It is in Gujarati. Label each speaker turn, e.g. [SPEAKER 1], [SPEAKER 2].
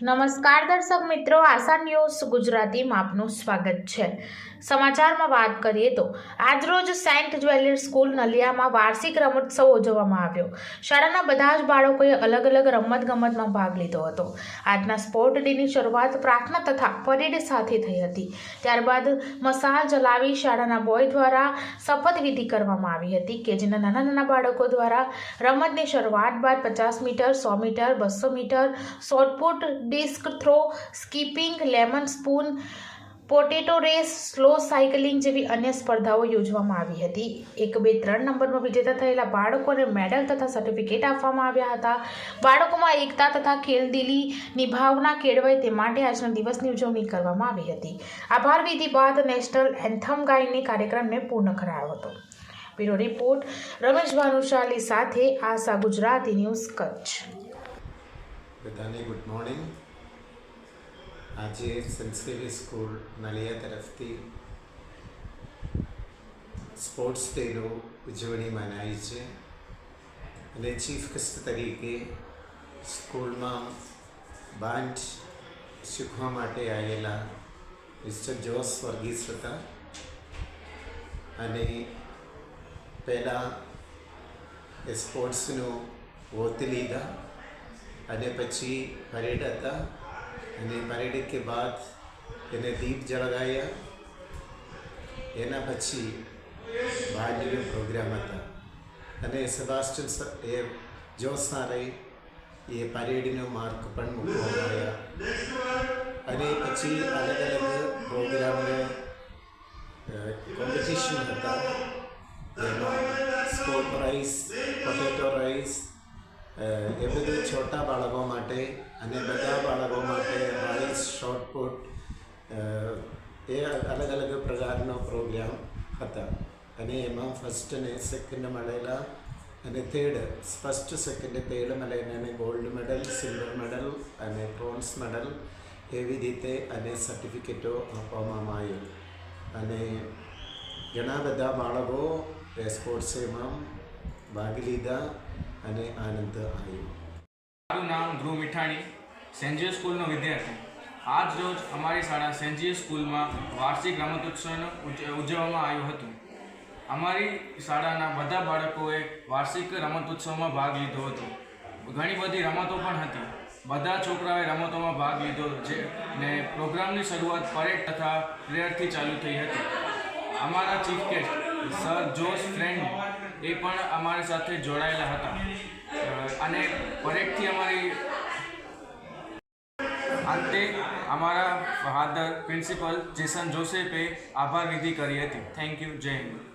[SPEAKER 1] નમસ્કાર દર્શક મિત્રો, આશા ન્યૂઝ ગુજરાતીમાં આપનું સ્વાગત છે. સમાચારમાં વાત કરીએ તો, આજરોજ સેન્ટ જ્વેલર્સ સ્કૂલ નલિયામાં વાર્ષિક રમોત્સવ ઉજવવામાં આવ્યો. શાળાના બધા જ બાળકોએ અલગ અલગ રમતગમતમાં ભાગ લીધો હતો. આજના સ્પોર્ટ ડેની શરૂઆત પ્રાર્થના તથા પરેડ સાથે થઈ હતી. ત્યારબાદ મસાલ જલાવી શાળાના બોય દ્વારા શપથવિધિ કરવામાં આવી હતી કે જેના નાના નાના બાળકો દ્વારા રમતની શરૂઆત બાદ પચાસ મીટર, સો મીટર, બસો metre shot put disc throw skipping lemon spoon potato race slow cycling જેવી અન્ય સ્પર્ધાઓ યોજવામાં આવી હતી. એક, બે, ત્રણ નંબરમાં વિજેતા થયેલા બાળકોને મેડલ તથા સર્ટિફિકેટ આપવામાં આવ્યા હતા. બાળકોમાં એકતા તથા ખેલદિલીની ભાવના કેળવાય તે માટે આજના દિવસની ઉજવણી કરવામાં આવી હતી. આભાર વિધિ બાદ નેશનલ એન્થમ ગાઈને કાર્યક્રમને પૂર્ણ કરાયો હતો. બ્યુરો રિપોર્ટ, રમેશ ભાનુશાલી સાથે આશા ગુજરાતી ન્યૂઝ કચ્છ.
[SPEAKER 2] બધાને ગુડ મોર્નિંગ. આજે સંસ્કૃતિ સ્કૂલ નલિયા તરફથી સ્પોર્ટ્સ ડેનો ઉજવણી મનાઈ છે. અને ચીફ ગેસ્ટ તરીકે સ્કૂલમાં બાંચ શીખવા માટે આવેલા મિસ્ટર જોસ વર્ગીસ હતા. અને પહેલાં એ સ્પોર્ટ્સનું ગોત લીધા. અને પછી પરેડ હતા. અને પરેડ કે બાદ એને દીપ જળગાયા. એના પછી બહારનો પ્રોગ્રામ હતા. અને સેબાસ્ટન એ જોસારે એ પરેડનો માર્ક પણ મૂકવામાં આવ્યા. અને પછી અલગ અલગ પ્રોગ્રામને કોમ્પિટિશન હતા. એમાં સ્કોર રાઈસ પોટેટો રાઈસ એ બધું છોટા બાળકો માટે અને બધા બાળકો માટે રાઈસ શોર્ટપુટ એ અલગ અલગ પ્રકારનો પ્રોગ્રામ હતા. અને એમાં ફર્સ્ટ અને સેકન્ડ મળેલા અને થર્ડ ફર્સ્ટ સેકન્ડ થર્ડ મળેલા અને ગોલ્ડ મેડલ સિલ્વર મેડલ અને બ્રોન્ઝ મેડલ એવી રીતે અને સર્ટિફિકેટો આપવામાં આવ્યું. અને ઘણા બધા બાળકો સ્પોર્ટ્સ એમાં ભાગ લીધા અને આનંદ આવ્યો
[SPEAKER 3] મારું નામ ધ્રુવ મીઠાણી સેન્જીઓ સ્કૂલનો વિદ્યાર્થી. આજ રોજ અમારી શાળા સેન્જીઓ સ્કૂલમાં વાર્ષિક રમતોત્સવનો ઉજવવામાં આવ્યું હતું. અમારી શાળાના બધા બાળકોએ વાર્ષિક રમતોત્સવમાં ભાગ લીધો હતો. ઘણી બધી રમતો પણ હતી. બધા છોકરાઓએ રમતોમાં ભાગ લીધો છે ને પ્રોગ્રામની શરૂઆત પરેડ તથા પ્રેયરથી ચાલુ થઈ હતી. અમારા chief guest sir Josh Friend એ પણ અમારી સાથે જોડાયેલા હતા. અને પરેડથી અમારી અંતે અમારા ફાધર પ્રિન્સિપલ જેસન જોસેફે આભાર વિધિ કરી હતી. થેન્ક યુ, જય હિન્દ.